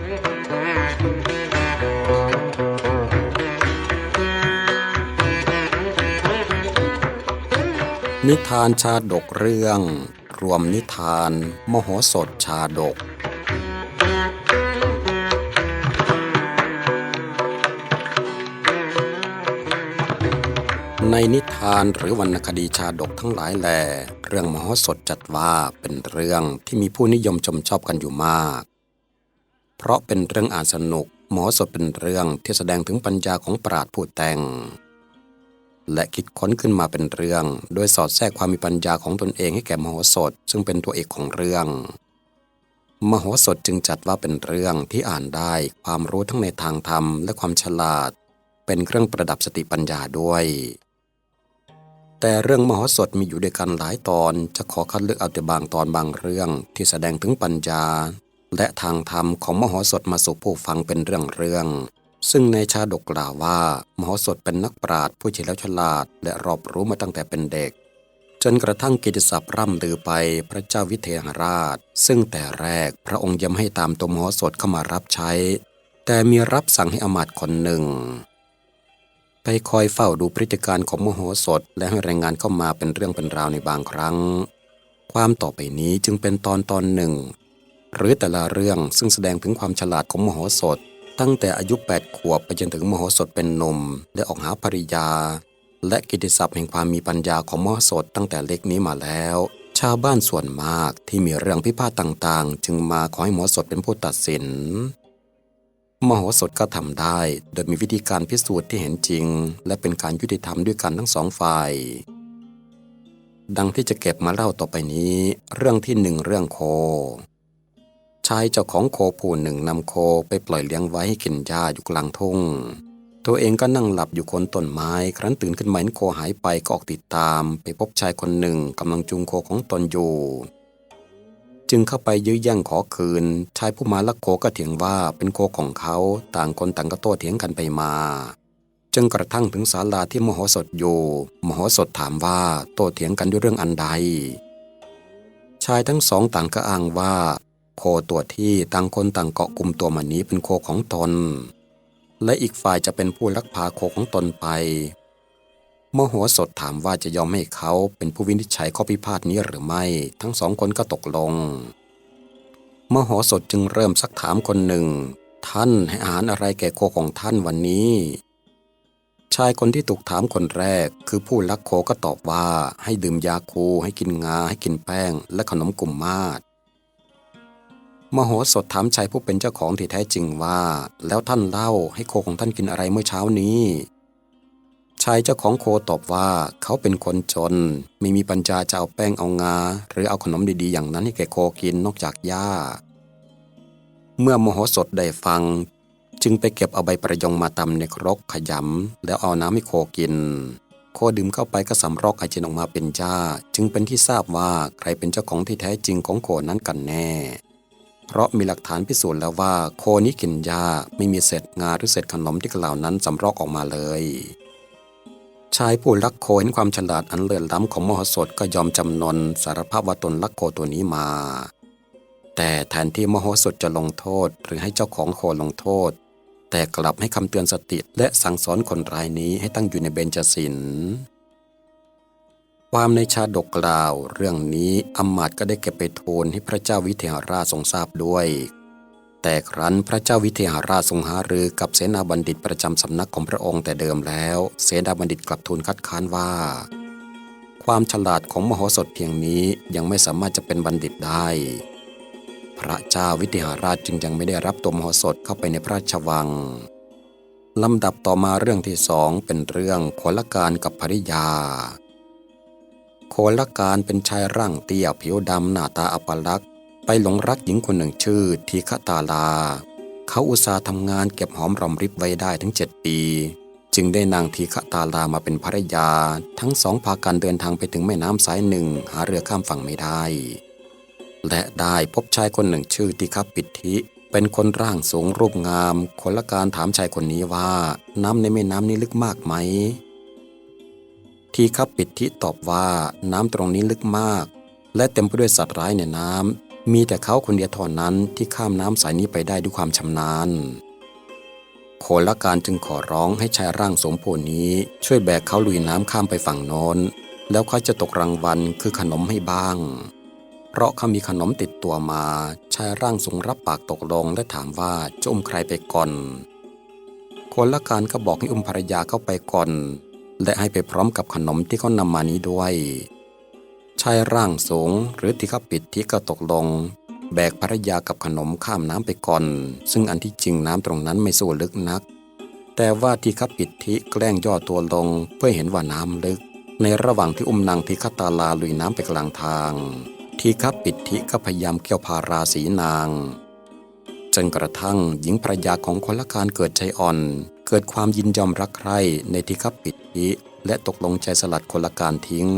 นิทานชาดกเรื่อง รวมนิทาน มโหสถชาดก ในนิทานหรือวรรณคดีชาดกทั้งหลายแหลเรื่องมโหสถจัดว่าเป็นเรื่องที่มีผู้นิยมชมชอบกันอยู่มาก เพราะเป็นเรื่องอ่านสนุกมโหสถเป็นเรื่องที่แสดงถึงปัญญาของปราดผู้แต่ง และคิดค้นขึ้นมาเป็นเรื่อง โดยสอดแทรกความมีปัญญาของตนเองให้แก่มโหสถ ซึ่งเป็นตัวเอกของเรื่อง มโหสถจึงจัดว่าเป็นเรื่องที่อ่านได้ความรู้ทั้งในทางธรรมและความฉลาด เป็นเครื่องประดับสติปัญญาด้วยแต่เรื่องมโหสถมีอยู่ด้วยกันหลายตอน จะขอคัดเลือกเอาแต่บางตอนบางเรื่องที่แสดงถึงปัญญา และทางธรรมของมโหสถมาสู่ผู้ฟังเป็นเรื่องเรื่องๆซึ่งในชาดกกล่าวว่ามโหสถเป็นนักปราชญ์ผู้เฉลียวฉลาด และรอบรู้มาตั้งแต่เป็นเด็ก จนกระทั่งกิตติศัพท์ร่ำลือไปพระเจ้าวิเทหราช ซึ่งแต่แรกพระองค์ยังให้ตามตัวมโหสถเข้ามารับใช้ แต่มีรับสั่งให้อมาตย์คนหนึ่ง ไปคอยเฝ้าดูพฤติการของมโหสถและให้รายงานเข้ามาเป็นเรื่องเป็นราวในบางครั้งความต่อไปนี้จึงเป็นตอนตอนหนึ่ง หรือแต่ละเรื่องซึ่งแสดงถึงความฉลาดของมโหสถ ตั้งแต่อายุ 8 ขวบไปจนถึงมโหสถเป็นนมและออกหาภริยา และกิตติศัพท์แห่งความมีปัญญาของมโหสถตั้งแต่เล็กนี้มาแล้ว ชาวบ้านส่วนมากที่มีเรื่องพิพาทต่างๆ จึงมาขอให้มโหสถเป็นผู้ตัดสิน มโหสถก็ทำได้ โดยมีวิธีการพิสูจน์ที่เห็นจริง และเป็นการยุติธรรมด้วยกันทั้งสองฝ่ายดังที่จะเก็บมาเล่าต่อไปนี้ เรื่องที่หนึ่งเรื่องโค ชายเจ้าของโคผู้หนึ่งนำโคไปปล่อยเลี้ยงไว้ให้กินหญ้าอยู่กลางทุ่ง ตัวเองก็นั่งหลับอยู่คนต้นไม้ ครั้นตื่นขึ้นมาเห็นโคหายไปก็ออกติดตาม ไปพบชายคนหนึ่งกำลังจูงโคของตนอยู่ จึงเข้าไปยื้อแย่งขอคืน ชายผู้มาลักโคก็เถียงว่าเป็นโคของเขาต่างคนต่างก็โต้เถียงกันไปมาจนกระทั่งถึงศาลาที่มโหสถอยู่มโหสถถามว่าโต้เถียงกันด้วยเรื่องอันใด ชายทั้งสองต่างก็อ้างว่า โคตัวที่ต่างคนต่างเกาะกลุ่มตัวมันนี้เป็นโคของตน และอีกฝ่ายจะเป็นผู้ลักพาโคของตนไปเมโหสถถามว่าจะยอมให้เขาเป็นผู้วินิจฉัยข้อพิพาทนี้หรือไม่ ทั้งสองคนก็ตกลง เมโหสถจึงเริ่มซักถามคนหนึ่ง ท่านให้อาหารอะไรแก่โคของท่านวันนี้ ชายคนที่ถูกถามคนแรก คือผู้ลักโคก็ตอบว่าให้ดื่มยาคูให้กินงาให้กินแป้ง และขนมกลุ่มมาศ มโหสถถามชายผู้เป็นเจ้าของที่แท้จริงว่า แล้วท่านเล่าให้โคของท่านกินอะไรเมื่อเช้านี้ ชายเจ้าของโคตอบว่าเขาเป็นคนจน ไม่มีปัญญาจะเอาแป้งเอางา หรือเอาขนมดีๆ อย่างนั้นให้แก่โคกินนอกจากหญ้า เมื่อมโหสถได้ฟัง จึงไปเก็บเอาใบประยงมาตำในครกขยำแล้วเอาน้ำให้โคกิน โคดื่มเข้าไปก็สำรอกอาเจนออกมาเป็นหญ้า จึงเป็นที่ทราบว่าใครเป็นเจ้าของที่แท้จริงของโคนั้นกันแน่ เพราะมีหลักฐานพิสูจน์แล้วว่าโคนี้กินหญ้าไม่มีเศษงาหรือเศษขนมที่กล่าวนั้นสำรอกออกมาเลย ชายผู้ลักโคเห็นความฉลาดอันเลิศล้ำของมโหสถก็ยอมจำนนสารภาพว่าตนลักโคตัวนี้มา แต่แทนที่มโหสถจะลงโทษหรือให้เจ้าของโคลงโทษ แต่กลับให้คำเตือนสติและสั่งสอนคนรายนี้ให้ตั้งอยู่ในเบญจศีล ความในชาดกกล่าว เรื่องนี้อำมาตย์ก็ได้เก็บไปทูลให้พระเจ้าวิเทหราชทรงทราบด้วย แต่ครั้นพระเจ้าวิเทหราชทรงหารือกับเสนาบัณฑิตประจำสำนักของพระองค์แต่เดิมแล้ว เสนาบัณฑิตกลับทูลคัดค้านว่า ความฉลาดของมโหสถเพียงนี้ยังไม่สามารถจะเป็นบัณฑิตได้ พระเจ้าวิเทหราชจึงยังไม่ได้รับตัวมโหสถเข้าไปในพระราชวังลำดับต่อมาเรื่องที่สองเป็นเรื่องโขลการกับภริยา โคละการเป็นชายร่างเตี้ยผิวดำหน้าตาอัปลักษณ์ไปหลงรักหญิงคนหนึ่งชื่อทีฆตาลา เขาอุตส่าห์ทำงานเก็บหอมรอมริบไว้ได้ถึงเจ็ดปี จึงได้นางทีฆตาลามาเป็นภรรยา ทั้งสองพากันเดินทางไปถึงแม่น้ำสายหนึ่งหาเรือข้ามฝั่งไม่ได้ และได้พบชายคนหนึ่งชื่อติฆปิธิเป็นคนร่างสูงรูปงามคนละการถามชายคนนี้ว่าน้ำในแม่น้ำนี้ลึกมากไหม ทีฆปิธิตอบว่าน้ำตรงนี้ลึกมาก และเต็มไปด้วยสัตว์ร้ายในน้ำมีแต่เขาคนเดียวเท่านั้นที่ข้ามน้ำสายนี้ไปได้ด้วยความชำนาญโคละการจึงขอร้องให้ชายร่างสมผู้นี้ช่วยแบกเขาลุยน้ำข้ามไปฝั่งโน้น แล้วเขาจะตกรางวัลคือขนมให้บ้าง เพราะเขามีขนมติดตัวมา ชายร่างทรงรับปากตกลงและถามว่าจะอุ้มใครไปก่อน คนละการก็บอกให้อุ้มภรรยาเข้าไปก่อน และให้ไปพร้อมกับขนมที่เขานำมานี้ด้วย ชายร่างสูงหรือที่เขาปิดที่ก็ตกลง แบกภรรยากับขนมข้ามน้ำไปก่อน ซึ่งอันที่จริงน้ำตรงนั้นไม่สู้ลึกนัก แต่ว่าที่ขับปิดทิแกล้งย่อตัวลงเพื่อเห็นว่าน้ำลึก ในระหว่างที่อุ้มนางทิคตาลาลุยน้ำไปกลางทาง ทีขับปิดทิก็พยายามเกี่ยวพาราสีนางจนกระทั่งหญิงภรรยาของคนละการเกิดใจอ่อน เกิดความยินยอมรักใคร่ในทีขับปิดทิและตกลงใจสลัดคนละการทิ้ง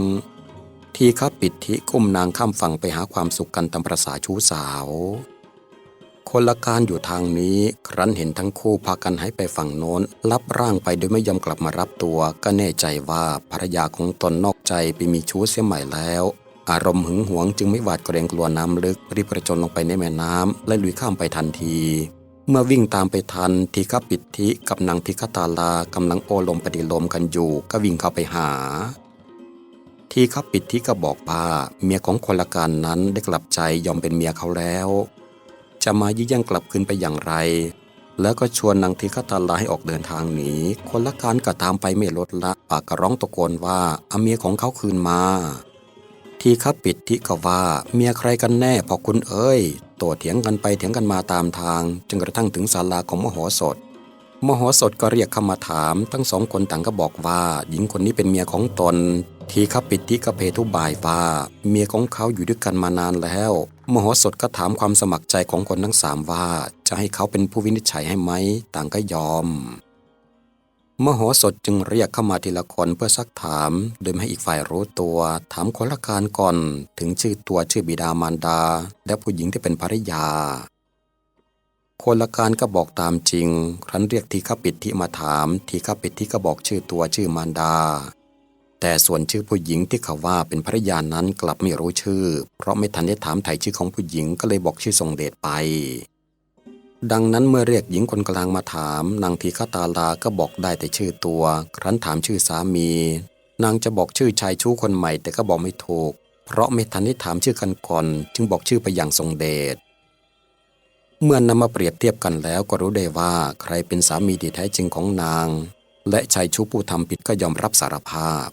ทีขับปิดทิก้มนางข้ามฝั่งไปหาความสุขกันตามประสาชู้สาว คนละการอยู่ทางนี้ครั้นเห็นทั้งคู่พากันใหายไปฝั่งโน้นรับร่างไปโดยไม่ยอมกลับมารับตัว ก็แน่ใจว่าภรรยาของตนนอกใจไปมีชู้เสียใหม่แล้วอารมณ์หึงหวงจึงไม่หวาดเกรงกลัวน้ำลึกรีบกระจนลงไปในแม่น้ำและลุยข้ามไปทันที เมื่อวิ่งตามไปทันทีฆปิดทิกับนางทิคตาลากำลังโอลมปฏิลมกันอยู่ก็วิ่งเข้าไปหา ทีฆปิดทิก็บอกว่าเมียของคนละการนั้นได้กลับใจยอมเป็นเมียเขาแล้ว จะมายื้อแย่งกลับคืนไปอย่างไร แล้วก็ชวนนางทิคตาลาให้ออกเดินทางหนีคนละการก็ตามไปไม่ลดละปากกระร้องตะโกนว่าเอาเมียของเขาคืนมา ทีขับปิดทิก็ว่าเมียใครกันแน่พอคุณเอ้ย โตัวเถียงกันไปเถียงกันมาตามทางจนกระทั่งถึงศาลาของมโหสถ มโหสถก็เรียกเข้ามาถาม ทั้งสองคนต่างก็บอกว่า หญิงคนนี้เป็นเมียของตน ทีขับปิดทิก็เพทุบายว่าเมียของเขาอยู่ด้วยกันมานานแล้ว มโหสถก็ถามความสมัครใจของคนทั้งสามว่า จะให้เขาเป็นผู้วินิจฉัยให้ไหมต่างก็ยอม มโหสถจึงเรียกเข้ามาทีละคนเพื่อซักถาม โดยไม่ให้อีกฝ่ายรู้ตัว ถามคนละการก่อน ถึงชื่อตัวชื่อบิดามารดา และผู้หญิงที่เป็นภรรยา คนละการก็บอกตามจริง ครั้นเรียกทีฆปิดที่มาถาม ทีฆปิดที่ก็บอกชื่อตัวชื่อมารดา แต่ส่วนชื่อผู้หญิงที่เขาว่าเป็นภรรยานั้นกลับไม่รู้ชื่อ เพราะไม่ทันได้ถามไถ่ชื่อของผู้หญิงก็เลยบอกชื่อทรงเดชไป ดังนั้นเมื่อเรียกหญิงคนกลางมาถามนางทีฆตาลาก็บอกได้แต่ชื่อตัว ครั้นถามชื่อสามี นางจะบอกชื่อชายชู้คนใหม่แต่ก็บอกไม่ถูก เพราะไม่ทันได้ถามชื่อกันก่อน จึงบอกชื่อไปอย่างทรงเดชเมื่อนนำมาเปรียบเทียบกันแล้วก็รู้ได้ว่าใครเป็นสามีที่แท้จริงของนาง และชายชู้ผู้ทำผิดก็ยอมรับสารภาพ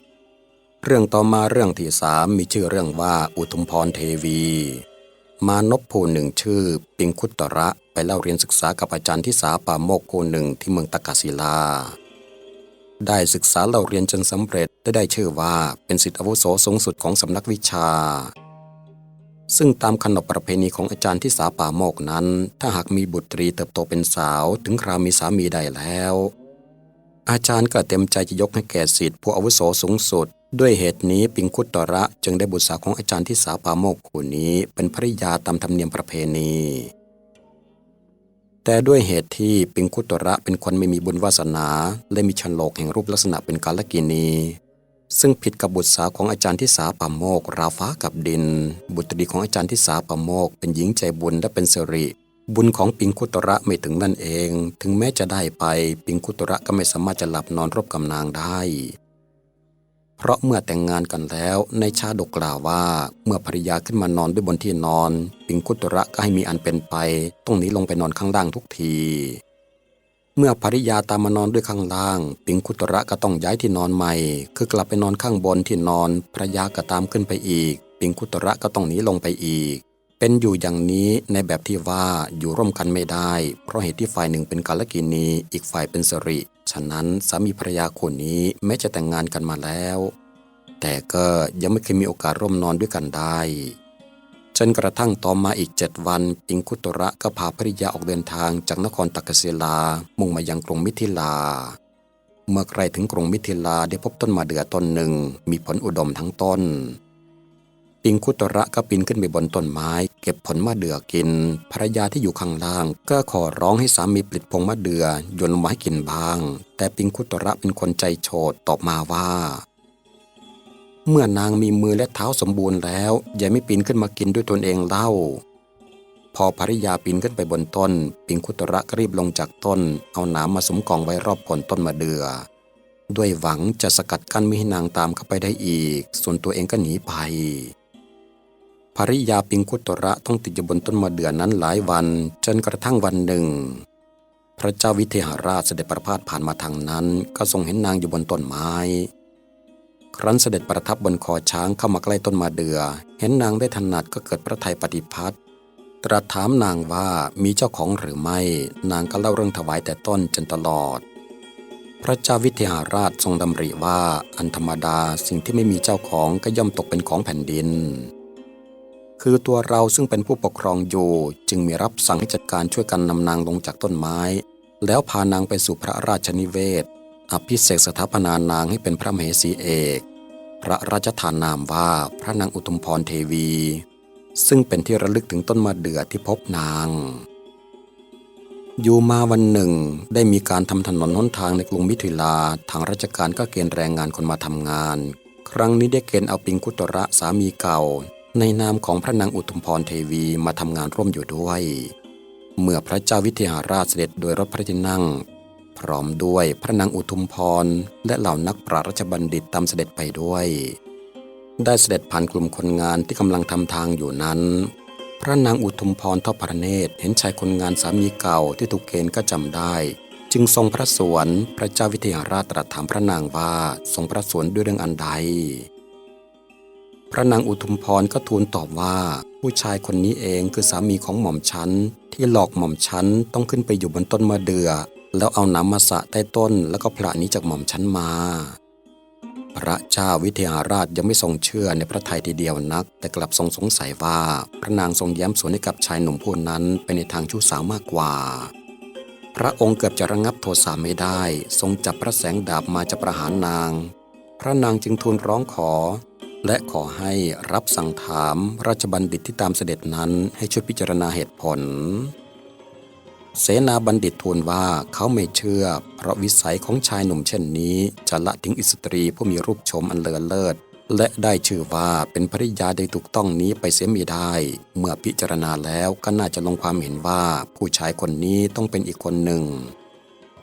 เรื่องต่อมาเรื่องที่สามมีชื่อเรื่องว่าอุทุมพรเทวี มานพผู้หนึ่งชื่อ ปิงคุตระไปเล่าเรียนศึกษากับอาจารย์ที่สาป่าโมกผู้หนึ่งที่เมืองตะกาศิลา ได้ศึกษาเล่าเรียนจนสำเร็จได้ได้ชื่อว่าเป็นสิทธิอาวุโสสูงสุดของสำนักวิชา ซึ่งตามขนบประเพณีของอาจารย์ที่สาป่าโมกนั้น ถ้าหากมีบุตรีเติบโตเป็นสาวถึงคราวมีสามีได้แล้วอาจารย์ก็เต็มใจจะยกให้แก่สิทธิผู้อาวุโสสูงสุด ด้วยเหตุนี้ปิงคุตตระจึงได้บุตรสาวของอาจารย์ที่สาปาโมกผู้นี้เป็นภริยาตามธรรมเนียมประเพณี แต่ด้วยเหตุที่ปิงคุตระเป็นคนไม่มีบุญวาสนาและมีชนโลกแห่งรูปลักษณะเป็นกาลกินี ซึ่งผิดกับบุตรสาวของอาจารย์ที่สาปาโมกราฟ้ากับดิน บุตรีของอาจารย์ที่สาปาโมกเป็นหญิงใจบุญและเป็นสิริบุญของปิงคุตระไม่ถึงนั่นเอง ถึงแม้จะได้ไปปิงคุตระก็ไม่สามารถจะหลับนอนรบกับนางได้ เพราะเมื่อแต่งงานกันแล้วในชาดกกล่าวว่า เมื่อภริยาขึ้นมานอนด้วยบนที่นอนปิงคุตระก็ให้มีอันเป็นไปต้องหนีลงไปนอนข้างล่างทุกที เมื่อภริยาตามมานอนด้วยข้างล่าง ปิงคุตระก็ต้องย้ายที่นอนใหม่ คือกลับไปนอนข้างบนที่นอนภรรยาก็ตามขึ้นไปอีก ปิงคุตระก็ต้องหนีลงไปอีก เป็นอยู่อย่างนี้ในแบบที่ว่าอยู่ร่วมกันไม่ได้ เพราะเหตุที่ฝ่ายหนึ่งเป็นกาลกินีอีกฝ่ายเป็นสริ ฉะนั้นสามีภรรยาคนนี้แม้จะแต่งงานกันมาแล้ว แต่ก็ยังไม่เคยมีโอกาสร่วมนอนด้วยกันได้จนกระทั่งต่อมาอีกเจ็ดวันปิงคุตระก็พาภริยาออกเดินทางจากนครตักกศิลา มุ่งมายังกรุงมิถิลา เมื่อใกล้ถึงกรุงมิถิลาได้พบต้นมะเดื่อต้นหนึ่งมีผลอุดมทั้งต้น ปิงคุตระก็ปีนขึ้นไปบนต้นไม้ เก็บผลมะเดื่อกิน ภรรยาที่อยู่ข้างล่าง ก็ขอร้องให้สามีปลิดพงมะเดื่อโยนลงมาให้กินบ้าง แต่ปิงคุตระเป็นคนใจโฉดตอบมาว่า เมื่อนางมีมือและเท้าสมบูรณ์แล้วอย่าไม่ปีนขึ้นมากินด้วยตนเองเล่า พอภริยาปีนขึ้นไปบนต้น ปิงคุตระก็รีบลงจากต้น เอาหนามมาสมกองไว้รอบโคนต้นมะเดือ่อด้วยหวังจะสกัดกั้นไม่ให้นางตามเข้าไปได้อีก ส่วนตัวเองก็หนีไป ภริยาปิงคุตระต้องติดอยู่บนต้นมะเดื่อนั้นหลายวัน จนกระทั่งวันหนึ่ง พระเจ้าวิเทหราชเสด็จประพาสผ่านมาทางนั้น ก็ทรงเห็นนางอยู่บนต้นไม้ ครั้นเสด็จประทับบนคอช้างเข้ามาใกล้ต้นมะเดือ่อ เห็นนางได้ถนัดก็เกิดพระทัยปฏิพัทธ์ตรัสถามนางว่ามีเจ้าของหรือไม่ นางก็เล่าเรื่องถวายแต่ต้นจนตลอด พระเจ้าวิเทหราชทรงดำริว่าอันธรรมดาสิ่งที่ไม่มีเจ้าของก็ย่อมตกเป็นของแผ่นดิน คือตัวเราซึ่งเป็นผู้ปกครองอยู่จึงมีรับสั่งให้จัดการช่วยกันนำนางลงจากต้นไม้ แล้วพานางไปสู่พระราชนิเวศ อภิเษกสถาปนานางให้เป็นพระมเหสีเอก พระราชทานนามว่าพระนางอุทุมพรเทวี ซึ่งเป็นที่ระลึกถึงต้นมะเดื่อที่พบนาง อยู่มาวันหนึ่ง ได้มีการทำถนนหนทางในกรุงมิถิลาทางราชการก็เกณฑ์แรงงานคนมาทำงาน ครั้งนี้ได้เกณฑ์เอาปิงคุตระสามีเก่า ในนามของพระนางอุทุมพรเทวีมาทำงานร่วมอยู่ด้วย เมื่อพระเจ้าวิเทหราชเสด็จโดยรถพระที่นั่ง พร้อมด้วยพระนางอุทุมพรและเหล่านักปราชญ์ราชบัณฑิตตามเสด็จไปด้วย ได้เสด็จผ่านกลุ่มคนงานที่กำลังทำทางอยู่นั้น พระนางอุทุมพรทอดพระเนตรเห็นชายคนงานสามีเก่าที่ถูกเกณฑ์ก็จำได้ จึงทรงพระสวนพระเจ้าวิเทหราชตรัสถามพระนางว่าทรงพระสวนด้วยเรื่องอันใด พระนางอุทุมพรก็ทูลตอบว่า ผู้ชายคนนี้เองคือสามีของหม่อมฉันที่หลอกหม่อมฉันต้องขึ้นไปอยู่บนต้นมะเดือ่อแล้วเอาน้ำมาสะใต้ต้นแล้วก็พระนี้จากหม่อมฉันมา พระเจ้าวิเทหราชยังไม่ทรงเชื่อในพระทัยทีเดียวนัก แต่กลับทรงสงสัยว่า พระนางทรงแย้มสวนให้กับชายหนุ่มผู้นั้นไปในทางชู้สาวมากกว่า พระองค์เกือบจะระงับโทสะไม่ได้ ทรงจับพระแสงดาบมาจะประหารนาง พระนางจึงทูลร้องขอ และขอให้รับสั่งถามราชบัณฑิตที่ตามเสด็จนั้นให้ช่วยพิจารณาเหตุผล เสนาบัณฑิตทูลว่าเขาไม่เชื่อ เพราะวิสัยของชายหนุ่มเช่นนี้ จะละทิ้งอิสตรีผู้มีรูปโฉมอันเลอเลิศและได้ชื่อว่าเป็นภริยาโดยถูกต้องนี้ไปเสียไม่ได้ เมื่อพิจารณาแล้วก็น่าจะลงความเห็นว่าผู้ชายคนนี้ต้องเป็นอีกคนหนึ่ง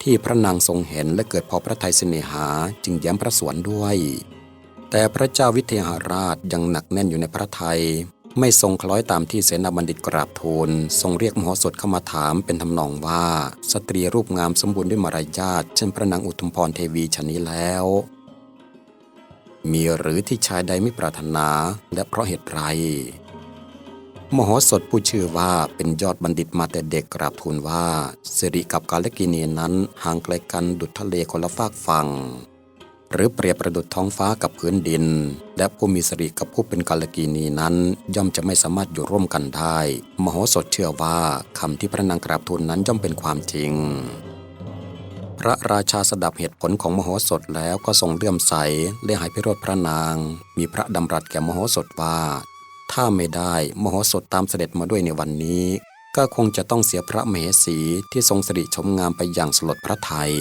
ที่พระนางทรงเห็นและเกิดพอพระทัยเสน่หาจึงแย้มพระสวนด้วย แต่พระเจ้าวิเทหราชยังหนักแน่นอยู่ในพระทัยไม่ทรงคล้อยตามที่เสนาบัณฑิตกราบทูลทรงเรียกมโหสถเข้ามาถามเป็นทำนองว่า สตรีรูปงามสมบูรณ์ด้วยมารยาทเช่นพระนางอุทุมพรเทวีชนนี้แล้ว มีหรือที่ชายใดไม่ปรารถนาและเพราะเหตุไรมโหสถผู้ชื่อว่าเป็นยอดบัณฑิตมาแต่เด็กกราบทูลว่าสิริกับกาลกินีนั้นห่างไกลกันดุจทะเลคนละฝากฝั่ง หรือเปรียบประดุจท้องฟ้ากับพื้นดิน และผู้มีสิริกับผู้เป็นกาลกีนีนั้น ย่อมจะไม่สามารถอยู่ร่วมกันได้ มโหสถเชื่อว่าคำที่พระนางกราบทูลนั้นย่อมเป็นความจริง พระราชาสดับเหตุผลของมโหสถแล้วก็ทรงเลื่อมใสและหายพิโรธพระนาง มีพระดำรัสแก่มโหสถว่า ถ้าไม่ได้มโหสถตามเสด็จมาด้วยในวันนี้ ก็คงจะต้องเสียพระมเหสีที่ทรงสิริชมงามไปอย่างสลดพระไทย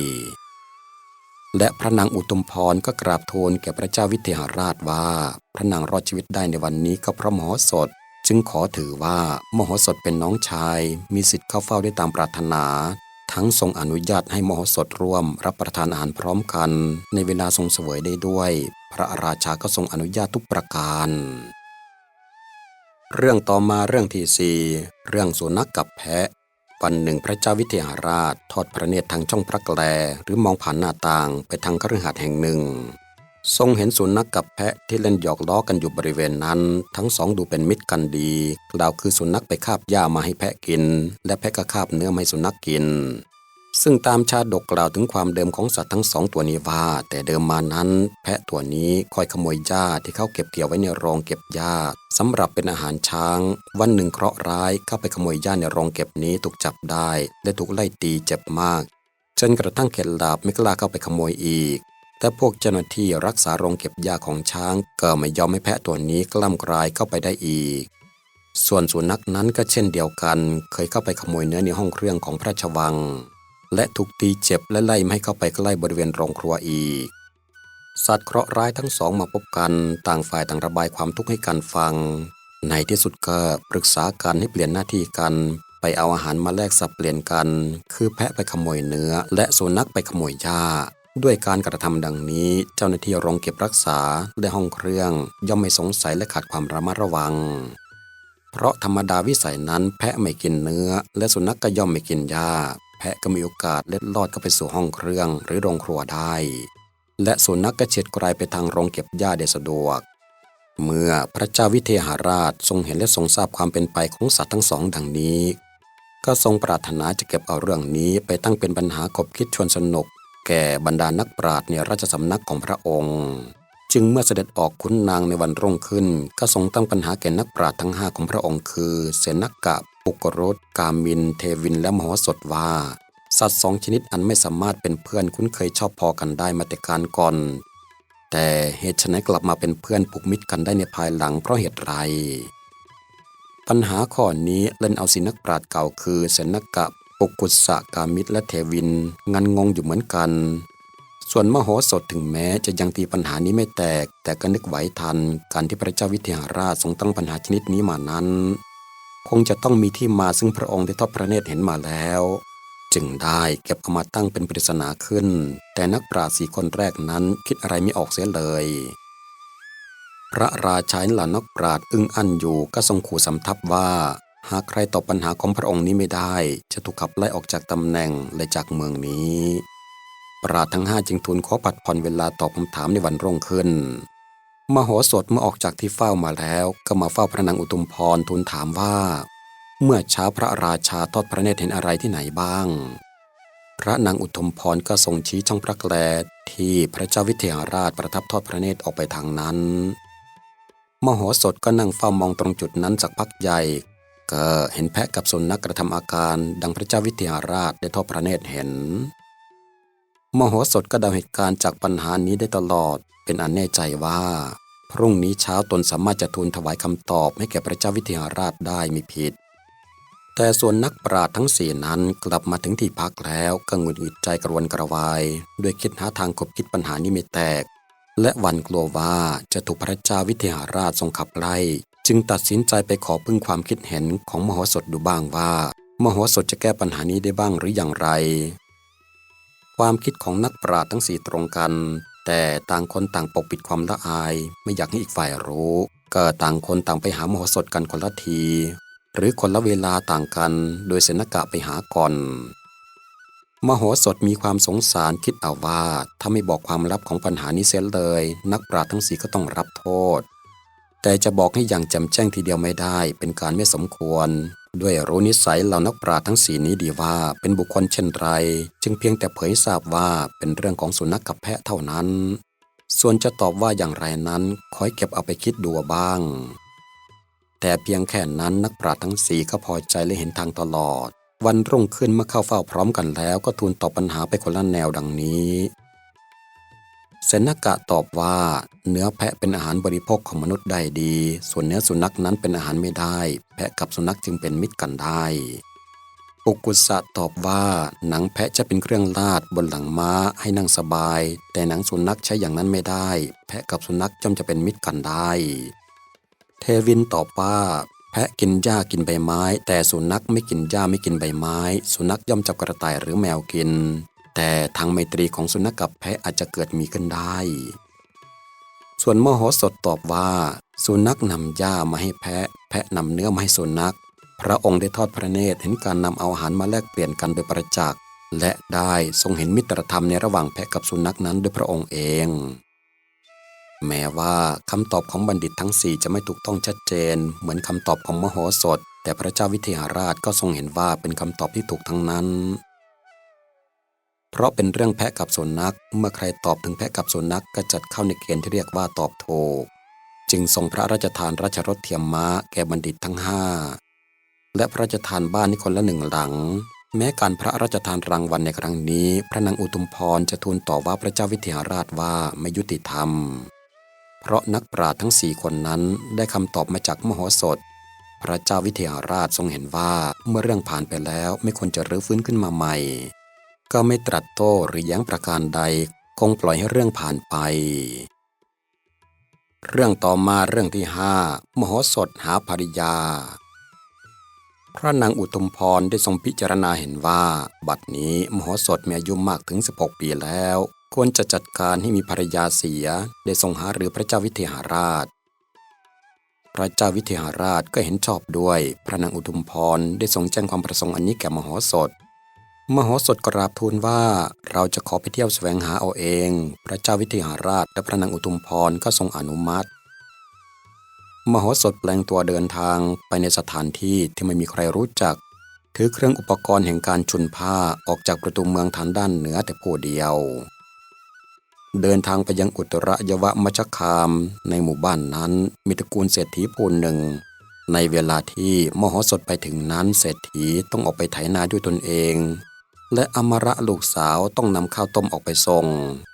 และพระนางอุตุมพรก็กราบทูลแก่พระเจ้าวิเทหราชว่า พระนางรอดชีวิตได้ในวันนี้ก็เพราะมโหสถ จึงขอถือว่ามโหสถเป็นน้องชาย มีสิทธิ์เข้าเฝ้าได้ตามปรารถนา ทั้งทรงอนุญาตให้มโหสถร่วม รับประทานอาหารพร้อมกัน ในเวลาทรงเสวยได้ด้วย พระราชาก็ทรงอนุญาตทุกประการ เรื่องต่อมาเรื่องที่สี่เรื่องสุนัขกกับแพะ วันหนึ่งพระเจ้าวิเทหราชทอดพระเนตรทางช่องพระแกลหรือมองผ่านหน้าต่างไปทางคฤหาสน์แห่งหนึ่ง ทรงเห็นสุนัขกกับแพะที่เล่นหยอกล้อกันอยู่บริเวณนั้น ทั้งสองดูเป็นมิตรกันดีกล่าวคือสุนัขไปคาบหญ้ามาให้แพะกิน และแพะก็คาบเนื้อมาให้สุนัขกิน ซึ่งตามชาดกกล่าวถึงความเดิมของสัตว์ทั้งสองตัวนี้ว่า แต่เดิมมานั้น แพะตัวนี้คอยขโมยหญ้าที่เขาเก็บเกี่ยวไว้ในโรงเก็บหญ้าสำหรับเป็นอาหารช้าง วันหนึ่งเคราะห์ร้ายเข้าไปขโมยหญ้าในโรงเก็บนี้ถูกจับได้และถูกไล่ตีเจ็บมากจนกระทั่งเข็ดหลาบไม่กล้าเข้าไปขโมยอีก แต่พวกเจ้าหน้าที่รักษาโรงเก็บหญ้าของช้างก็ไม่ยอมให้แพะตัวนี้กล้ำกลายเข้าไปได้อีกส่วนสุนัขนั้นก็เช่นเดียวกัน เคยเข้าไปขโมยเนื้อในห้องเครื่องของพระราชวัง และถูกตีเจ็บและไล่ไม่ให้เข้าไปใกล้บริเวณโรงครัวอีก สัตว์เคราะห์ร้ายทั้งสองมาพบกันต่างฝ่ายต่างระบายความทุกข์ให้กันฟัง ในที่สุดก็ปรึกษากันให้เปลี่ยนหน้าที่กัน ไปเอาอาหารมาแลกสับเปลี่ยนกัน คือแพะไปขโมยเนื้อ และสุนัขไปขโมยหญ้าด้วยการกระทำดังนี้ เจ้าหน้าที่โรงเก็บรักษาและห้องเครื่อง ย่อมไม่สงสัยและขาดความระมัดระวัง เพราะธรรมดาวิสัยนั้นแพะไม่กินเนื้อ และสุนัขกก็ย่อมไม่กินหญ้า พะก็มีโอกาสเล็ดลอดเข้าไปสู่ห้องเครื่องหรือโรงครัวได้ และสุนัขกก็เฉียดไกลไปทางโรงเก็บหญ้าได้สะดวก เมื่อพระเจ้าวิเทหราชทรงเห็นและทรงทราบความเป็นไปของสัตว์ทั้งสองดังนี้ ก็ทรงปรารถนาจะเก็บเอาเรื่องนี้ไปตั้งเป็นปัญหาขบคิดชวนสนุก แก่บรรดานักปราชญ์ในราชสำนักของพระองค์ จึงเมื่อเสด็จออกขุนนางในวันรุ่งขึ้น ก็ทรงตั้งปัญหาแก่นักปราชญ์ทั้งห้าของพระองค์คือ เสนกะ ปุกรสกามิน เทวินและมโหสถว่า สัตว์สองชนิดอันไม่สามารถเป็นเพื่อนคุ้นเคยชอบพอกันได้มาแต่การก่อน แต่เหตุไฉนกลับมาเป็นเพื่อนผูกมิตรกันได้ในภายหลังเพราะเหตุไร ปัญหาข้อนี้เล่นเอาสินักปราชญ์เก่าคือเสนกะปุกุสะกามิตรและเทวิน งันงงอยู่เหมือนกันส่วนมโหสถถึงแม้จะยังตีปัญหานี้ไม่แตก แต่ก็นึกไหวทัน การที่พระเจ้าวิเทหราชทรงตั้งปัญหาชนิดนี้มานั้น คงจะต้องมีที่มาซึ่งพระองค์ได้ทอดพระเนตรเห็นมาแล้ว จึงได้เก็บเอามาตั้งเป็นปริศนาขึ้น แต่นักปราชญ์สีคนแรกนั้นคิดอะไรไม่ออกเสียเลย พระราชาเหล่านักปราชญ์อึ้งอั้นอยู่ก็ทรงขู่สำทับว่า หากใครตอบปัญหาของพระองค์นี้ไม่ได้ จะถูกขับไล่ออกจากตำแหน่งและจากเมืองนี้ ปราชญ์ทั้งห้าจึงทูลขอผัดผ่อนเวลาตอบคำถามในวันรุ่งขึ้น มโหสถเมื่อออกจากที่เฝ้ามาแล้วก็มาเฝ้าพระนางอุทุมพรทูลถามว่า เมื่อเช้าพระราชาทอดพระเนตรเห็นอะไรที่ไหนบ้าง พระนางอุทุมพรก็ทรงชี้ช่องพระแกลที่พระเจ้าวิเทหราชประทับทอดพระเนตรออกไปทางนั้น มโหสถก็นั่งเฝ้ามองตรงจุดนั้นสักพักใหญ่ ก็เห็นแพะกับสุนัขกระทำอาการ ดังพระเจ้าวิเทหราชได้ทอดพระเนตรเห็น มโหสถก็ดาเหตุการณ์จากปัญหานี้ได้ตลอด เป็นอันแน่ใจว่า พรุ่งนี้เช้าตนสามารถจะทูลถวายคำตอบให้แก่พระเจ้าวิเทหราชได้ไม่ผิด แต่ส่วนนักปราชญ์ทั้งสี่นั้นกลับมาถึงที่พักแล้วก็หงุดหงิดใจกระวนกระวายด้วยคิดหาทางกบคิดปัญหานี้ไม่แตก และหวันกลัวว่าจะถูกพระเจ้าวิเทหราชทรงขับไล่จึงตัดสินใจไปขอพึ่งความคิดเห็นของมโหสถดูบ้างว่า มโหสถจะแก้ปัญหานี้ได้บ้างหรืออย่างไร ความคิดของนักปราชญ์ทั้งสี่ตรงกัน แต่ต่างคนต่างปกปิดความละอาย ไม่อยากให้อีกฝ่ายรู้ ก็ต่างคนต่างไปหามโหสถกันคนละที หรือคนละเวลาต่างกัน โดยเสนกะไปหาก่อน มโหสถมีความสงสารคิดเอาว่า ถ้าไม่บอกความลับของปัญหานี้เสียเลย นักปราชญ์ทั้งสี่ก็ต้องรับโทษ แต่จะบอกให้อย่างจ่มแจ้งทีเดียวไม่ได้ เป็นการไม่สมควร ด้วยรู้นิสัยเหล่านักปราชญ์ทั้งสี่นี้ดีว่าเป็นบุคคลเช่นไร จึงเพียงแต่เผยทราบว่าเป็นเรื่องของสุนัขกับแพะเท่านั้น ส่วนจะตอบว่าอย่างไรนั้นคอยเก็บเอาไปคิดดูบ้าง แต่เพียงแค่นั้นนักปราชญ์ทั้งสี่ก็พอใจและเห็นทางตลอด วันรุ่งขึ้นเมื่อเข้าเฝ้าพร้อมกันแล้วก็ทูลตอบปัญหาไปคนละแนวดังนี้ เสนกะตอบว่าเนื้อแพะเป็นอาหารบริโภคของมนุษย์ได้ดี ส่วนเนื้อสุนัขนั้นเป็นอาหารไม่ได้ แพะกับสุนัขจึงเป็นมิตรกันได้ปุกุสะตอบว่าหนังแพะจะเป็นเครื่องลาดบนหลังม้าให้นั่งสบาย แต่หนังสุนัขใช้อย่างนั้นไม่ได้ แพะกับสุนัขย่อมจะเป็นมิตรกันได้ เทวินตอบว่า แพะกินหญ้ากินใบไม้ แต่สุนัขไม่กินหญ้าไม่กินใบไม้ สุนัขย่อมจับกระต่ายหรือแมวกิน แต่ทางไมตรีของสุนัขกับแพะอาจจะเกิดมีขึ้นได้ ส่วนมโหสถตอบว่า สุนัขนำหญ้ามาให้แพะ แพะนำเนื้อมาให้สุนัข พระองค์ได้ทอดพระเนตรเห็นการนำเอาอาหารมาแลกเปลี่ยนกันโดยประจักษ์และได้ทรงเห็นมิตรธรรมในระหว่างแพะกับสุนัขนั้นด้วยพระองค์เอง แม้ว่าคำตอบของบัณฑิตทั้งสี่จะไม่ถูกต้องชัดเจน เหมือนคำตอบของมโหสถ แต่พระเจ้าวิเทหราชก็ทรงเห็นว่าเป็นคำตอบที่ถูกทั้งนั้น เพราะเป็นเรื่องแพะกับสุนัข เมื่อใครตอบถึงแพะกับสุนัขก็จัดเข้าในเกณฑ์ที่เรียกว่าตอบถูก จึงทรงพระราชทานราชรถเทียมม้าแก่บัณฑิตทั้งห้าและพระราชทานบ้านให้คนละหนึ่งหลัง แม้การพระราชทานรางวัลในครั้งนี้ พระนางอุทุมพรจะทูลต่อว่าพระเจ้าวิเทหราชว่าไม่ยุติธรรม เพราะนักปราชญ์ทั้งสี่คนนั้นได้คำตอบมาจากมโหสถ พระเจ้าวิเทหราชทรงเห็นว่าเมื่อเรื่องผ่านไปแล้วไม่ควรจะรื้อฟื้นขึ้นมาใหม่ ก็ไม่ตรัสโต้หรือแย้งประการใด คงปล่อยให้เรื่องผ่านไป เรื่องต่อมาเรื่องที่ห้ามโหสถหาภริยา พระนางอุทุมพรได้ทรงพิจารณาเห็นว่า บัดนี้มโหสถมีอายุมากถึง 16 ปีแล้ว ควรจะจัดการให้มีภรรยาเสีย ได้ทรงหาหรือพระเจ้าวิเทหราชพระเจ้าวิเทหราชก็เห็นชอบด้วย พระนางอุทุมพรได้ทรงแจ้งความประสงค์อันนี้แก่มโหสถ มโหสถกราบทูลว่าเราจะขอไปเที่ยวแสวงหาเอาเอง พระเจ้าวิเทหราชและพระนางอุทุมพรก็ทรงอนุมัติ มโหสถแปลงตัวเดินทางไปในสถานที่ที่ไม่มีใครรู้จัก ถือเครื่องอุปกรณ์แห่งการชุนผ้าออกจากประตูเมืองทางด้านเหนือแต่ผู้เดียว เดินทางไปยังอุตรยวมัชคาม ในหมู่บ้านนั้นมีตระกูลเศรษฐีผู้หนึ่งในเวลาที่มโหสถไปถึงนั้นเศรษฐีต้องออกไปไถนาด้วยตนเอง และอมระลูกสาวต้องนำข้าวต้มออกไปส่ง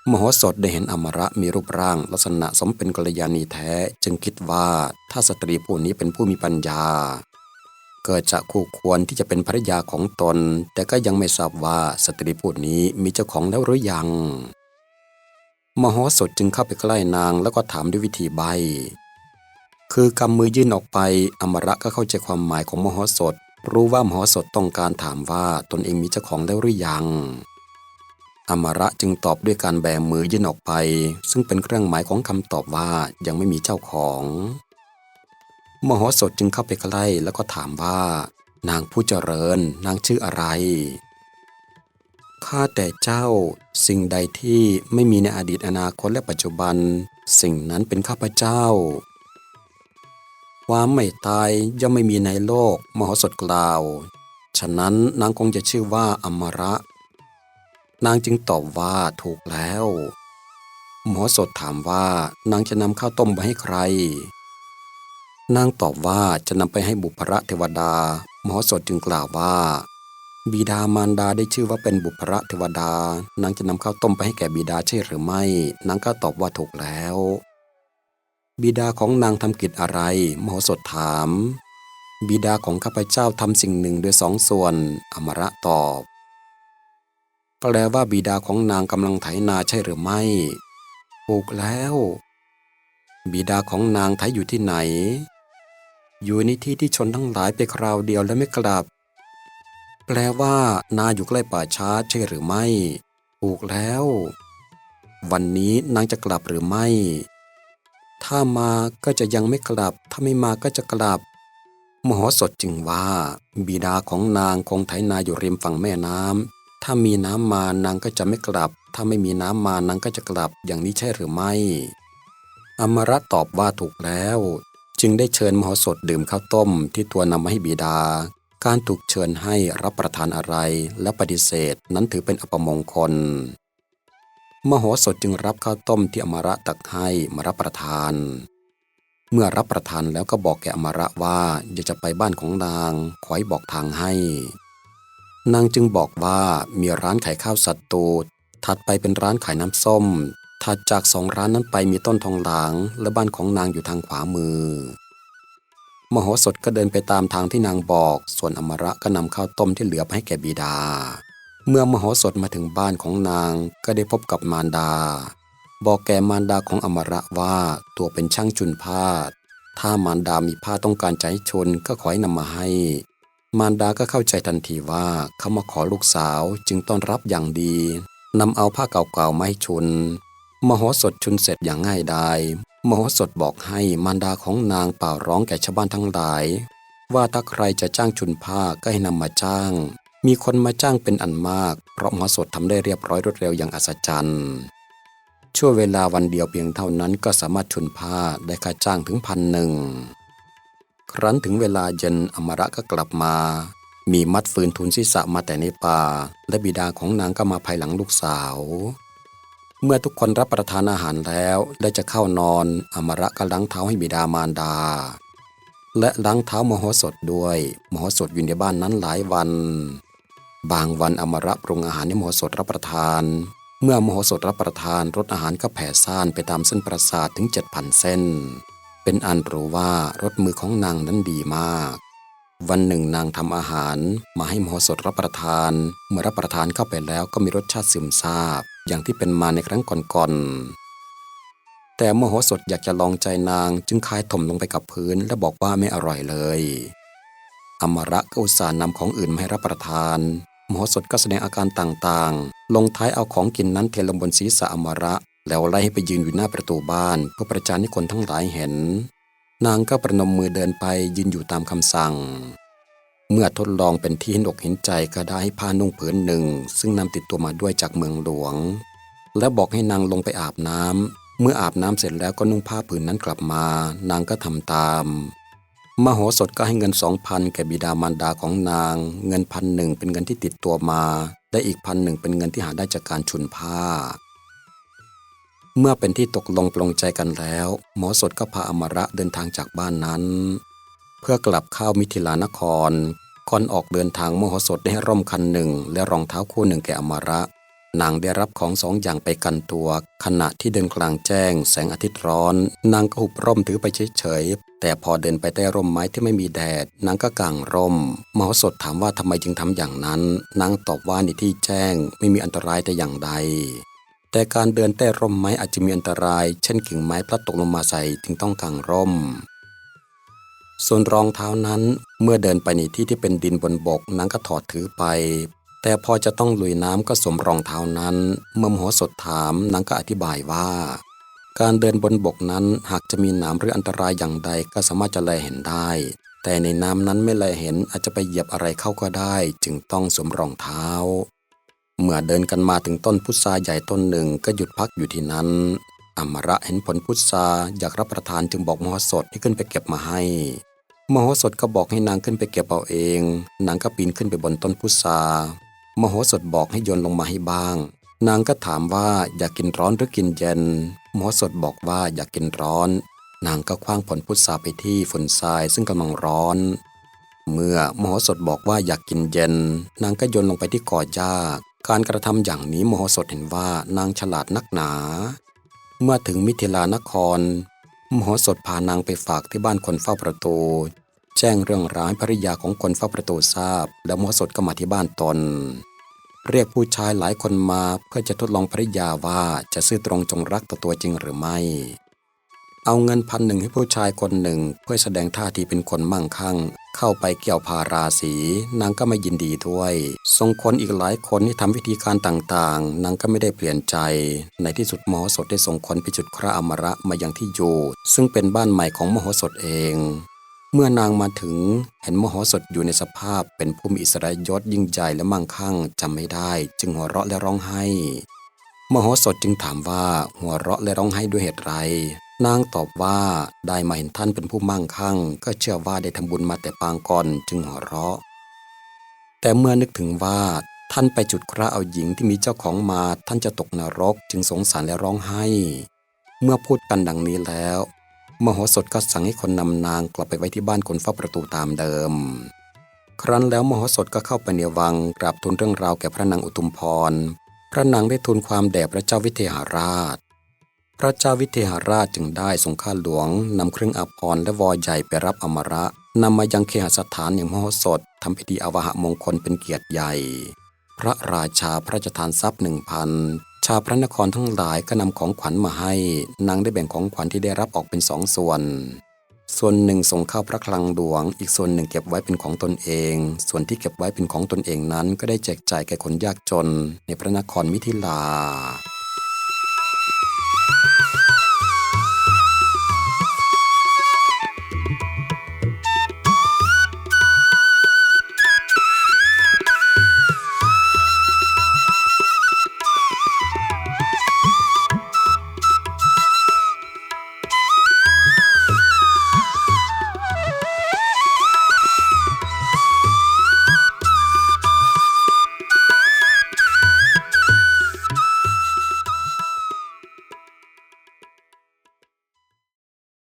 มโหสถได้เห็นอมระมีรูปร่าง ลักษณะสมเป็นกัลยาณีแท้ จึงคิดว่าถ้าสตรีผู้นี้เป็นผู้มีปัญญา เกิดจะคู่ควรที่จะเป็นภรรยาของตน แต่ก็ยังไม่ทราบว่าสตรีผู้นี้มีเจ้าของแล้วหรือยัง มโหสถจึงเข้าไปใกล้นางแล้วก็ถามด้วยวิธีใบคือกำมือยื่นออกไปอมระก็เข้าใจความหมายของมโหสถ รู้ว่ามโหสถต้องการถามว่าตนเองมีเจ้าของแล้วหรือยัง อมระจึงตอบด้วยการแบมือยื่นออกไป ซึ่งเป็นเครื่องหมายของคำตอบว่ายังไม่มีเจ้าของ มโหสถจึงเข้าไปใกล้แล้วก็ถามว่า นางผู้เจริญนางชื่ออะไรข้าแต่เจ้าสิ่งใดที่ไม่มีในอดีตอนาคตและปัจจุบัน สิ่งนั้นเป็นข้าพเจ้า ความไม่ตายย่อมไม่มีในโลก มโหสถกล่าว ฉะนั้นนางคงจะชื่อว่าอมระ นางจึงตอบว่าถูกแล้ว มโหสถถามว่านางจะนำข้าวต้มไปให้ใคร นางตอบว่าจะนำไปให้บุพระเทวดา มโหสถจึงกล่าวว่า บิดามารดาได้ชื่อว่าเป็นบุพระเทวดา นางจะนำข้าวต้มไปให้แก่บิดาใช่หรือไม่ นางก็ตอบว่าถูกแล้ว บิดาของนางทำกิจอะไร มโหสถถาม บิดาของข้าพเจ้าทำสิ่งหนึ่งโดยสองส่วน อมระตอบ แปลว่าบิดาของนางกำลังไถนาใช่หรือไม่ถูกแล้ว บิดาของนางไถอยู่ที่ไหน อยู่ในที่ที่ชนทั้งหลายไปคราวเดียวและไม่กลับ แปลว่า นาอยู่ใกล้ป่าช้าใช่หรือไม่ถูกแล้ว วันนี้นางจะกลับหรือไม่ ถ้ามาก็จะยังไม่กลับ ถ้าไม่มาก็จะกลับ มโหสถจึงว่า บิดาของนางคงไถนาอยู่ริมฝั่งแม่น้ำ ถ้ามีน้ำมานางก็จะไม่กลับ ถ้าไม่มีน้ำมานางก็จะกลับ อย่างนี้ใช่หรือไม่ อมรตอบว่าถูกแล้ว จึงได้เชิญมโหสถดื่มข้าวต้มที่ตัวนำมาให้บิดา การถูกเชิญให้รับประทานอะไรและปฏิเสธนั้นถือเป็นอัปมงคล มโหสถจึงรับข้าวต้มที่อมระตักให้มารับประทาน เมื่อรับประทานแล้วก็บอกแกอมระว่าอยากจะไปบ้านของนางขอให้บอกทางให้ นางจึงบอกว่ามีร้านขายข้าวสัตว์ตูดถัดไปเป็นร้านขายน้ำส้ม ถัดจากสองร้านนั้นไปมีต้นทองหลางและบ้านของนางอยู่ทางขวามือ มโหสถก็เดินไปตามทางที่นางบอก ส่วนอมระก็นำข้าวต้มที่เหลือไปให้แกบิดา เมื่อมโหสถมาถึงบ้านของนางก็ได้พบกับมารดา บอกแก่มารดาของอมระว่าตัวเป็นช่างจุนผ้าถ้ามารดามีผ้าต้องการให้ชนก็ขอให้นำมาให้ มารดาก็เข้าใจทันทีว่าเขามาขอลูกสาวจึงต้อนรับอย่างดีนำเอาผ้าเก่าๆมาให้ชุนมโหสถชุนเสร็จอย่างง่ายดายมโหสถบอกให้มารดาของนางเป่าร้องแก่ชาวบ้านทั้งหลาย ว่าถ้าใครจะจ้างชุนผ้าก็ให้นำมาจ้าง มีคนมาจ้างเป็นอันมาก เพราะมโหสถทำได้เรียบร้อยรวดเร็วอย่างอัศจรรย์ ช่วเวลาวันเดียวเพียงเท่านั้นก็สามารถชุนผ้าได้ค่าจ้างถึงพันหนึ่ง ครั้นถึงเวลาเย็นอมระก็กลับมา มีมัดฟืนทุนศีรษะมาแต่ในป่า และบิดาของนางก็มาภายหลังลูกสาว เมื่อทุกคนรับประทานอาหารแล้วได้จะเข้านอน อมระก็ล้างเท้าให้บิดามารดาและล้างเท้ามโหสถด้วย มโหสถอยู่ในบ้านนั้นหลายวัน บางวันอมระปรุงอาหารให้มโหสถรับประทาน เมื่อมโหสถรับประทานรสอาหารก็แผ่ซ่านไปตามเส้นประสาทถึงเจ็ดพันเส้น เป็นอันรู้ว่ารสมือของนางนั้นดีมาก วันหนึ่งนางทำอาหารมาให้มโหสถรับประทาน เมื่อรับประทานเข้าไปแล้วก็มีรสชาติซึมซาบ อย่างที่เป็นมาในครั้งก่อนๆแต่มโหสถอยากจะลองใจนางจึงคายถมลงไปกับพื้นและบอกว่าไม่อร่อยเลย อมระก็อุตส่าห์นำของอื่นมาให้รับประทานมโหสถก็แสดงอาการต่างๆ ลงท้ายเอาของกินนั้นเทลงบนศีรษะอมระ แล้วไล่ให้ไปยืนอยู่หน้าประตูบ้าน เพื่อประจานให้คนทั้งหลายเห็น นางก็ประนมมือเดินไปยืนอยู่ตามคำสั่ง เมื่อทดลองเป็นที่เห็นอกเห็นใจก็ได้ให้ผ้านุ่งผืนหนึ่ง ซึ่งนำติดตัวมาด้วยจากเมืองหลวง และบอกให้นางลงไปอาบน้ำเมื่ออาบน้ำเสร็จแล้วก็นุ่งผ้าผืนนั้นกลับมา นางก็ทำตาม มโหสถก็ให้เงินสองพันแก่บิดามารดาของนาง เงินพันหนึ่งเป็นเงินที่ติดตัวมา และอีกพันหนึ่งเป็นเงินที่หาได้จากการชุนผ้า เมื่อเป็นที่ตกลงปลงใจกันแล้วหมอสดก็พาอมระเดินทางจากบ้านนั้น เพื่อกลับเข้ามิถิลานครก่อนออกเดินทางมโหสถได้ให้ร่มคันหนึ่งและรองเท้าคู่หนึ่งแก่อมระ นางได้รับของสองอย่างไปกันตัว ขณะที่เดินกลางแจ้งแสงอาทิตย์ร้อน นางก็หุบร่มถือไปเฉยๆ แต่พอเดินไปใต้ร่มไม้ที่ไม่มีแดด นางก็กางร่มมโหสถถามว่าทำไมจึงทำอย่างนั้น นางตอบว่าในที่แจ้งไม่มีอันตรายแต่อย่างใด แต่การเดินใต้ร่มไม้อาจจะมีอันตราย เช่นกิ่งไม้พลัดตกลงมาใส่จึงต้องกางร่มส่วนรองเท้านั้นเมื่อเดินไปในที่ที่เป็นดินบนบกนางก็ถอดถือไป แต่พอจะต้องลุยน้ำก็สวมรองเท้านั้น เมื่อมโหสถถามนางก็อธิบายว่า การเดินบนบกนั้นหากจะมีนามหรืออันตรายอย่างใดก็สามารถจะแลเห็นได้ แต่ในน้ำนั้นไม่แลเห็นอาจจะไปเหยียบอะไรเข้าก็ได้ จึงต้องสวมรองเท้า เมื่อเดินกันมาถึงต้นพุทราใหญ่ต้นหนึ่งก็หยุดพักอยู่ที่นั้นอมระเห็นผลพุทราอยากรับประทานจึงบอกมโหสถให้ขึ้นไปเก็บมาให้มโหสถก็บอกให้นางขึ้นไปเก็บเอาเอง นางก็ปีนขึ้นไปบนต้นพุทรา มโหสถบอกให้โยนลงมาให้บ้าง นางก็ถามว่าอยากกินร้อนหรือกินเย็น มโหสถบอกว่าอยากกินร้อน นางก็คว้างผลพุทราไปที่ฝนทรายซึ่งกำลังร้อน เมื่อมโหสถบอกว่าอยากกินเย็น นางก็โยนลงไปที่กอหญ้าการกระทำอย่างนี้มโหสถเห็นว่านางฉลาดนักหนา เมื่อถึงมิถิลานคร มโหสถพานางไปฝากที่บ้านคนเฝ้าประตู แจ้งเรื่องร้ายภริยาของคนเฝ้าประตูทราบ แล้วมโหสถก็มาที่บ้านตน เรียกผู้ชายหลายคนมาเพื่อจะทดลองภริยาว่าจะซื่อตรงจงรักต่อตัวจริงหรือไม่ เอาเงินพันหนึ่งให้ผู้ชายคนหนึ่งเพื่อแสดงท่าทีเป็นคนมั่งคั่ง เข้าไปเกี่ยวพาราสีนางก็ไม่ยินดีด้วยทรงคนอีกหลายคนที่ทำวิธีการต่างๆนางก็ไม่ได้เปลี่ยนใจ ในที่สุดมโหสถได้ส่งคนไปจุดคราอมระมายังที่อยู่ซึ่งเป็นบ้านใหม่ของมโหสถเอง เมื่อนางมาถึงเห็นมโหสถอยู่ในสภาพเป็นผู้มีอิสริยศยิ่งใหญ่และมั่งคั่งจำไม่ได้ จึงหัวเราะและร้องไห้ มโหสถจึงถามว่าหัวเราะและร้องไห้ด้วยเหตุไร นางตอบว่าได้มาเห็นท่านเป็นผู้มั่งคั่ง ก็เชื่อว่าได้ทำบุญมาแต่ปางก่อนจึงหัวเราะ แต่เมื่อนึกถึงว่าท่านไปจุดคราเอาหญิงที่มีเจ้าของมาท่านจะตกนรกจึงสงสารและร้องไห้ เมื่อพูดกันดังนี้แล้ว มโหสถก็สั่งให้คนนำนางกลับไปไว้ที่บ้านคนเฝ้าประตูตามเดิม ครั้นแล้วมโหสถก็เข้าไปในวังกราบทูลเรื่องราวแก่พระนางอุทุมพร พระนางได้ทูลความแด่พระเจ้าวิเทหราช พระเจ้าวิเทหราชจึงได้ทรงข้าหลวงนำเครื่องอภรณ์และวอใหญ่ไปรับอมระนำมายังเคหสถานอย่างมโหสถทำพิธีอวหมงคลเป็นเกียรติใหญ่ พระราชาพระราชทานทรัพย์หนึ่งพัน ชาวพระนครทั้งหลายก็นำของขวัญมาให้ นางได้แบ่งของขวัญที่ได้รับออกเป็นสองส่วน ส่วนหนึ่งส่งเข้าพระคลังหลวง อีกส่วนหนึ่งเก็บไว้เป็นของตนเอง ส่วนที่เก็บไว้เป็นของตนเองนั้น ก็ได้แจกจ่ายแก่คนยากจน ในพระนครมิถิลา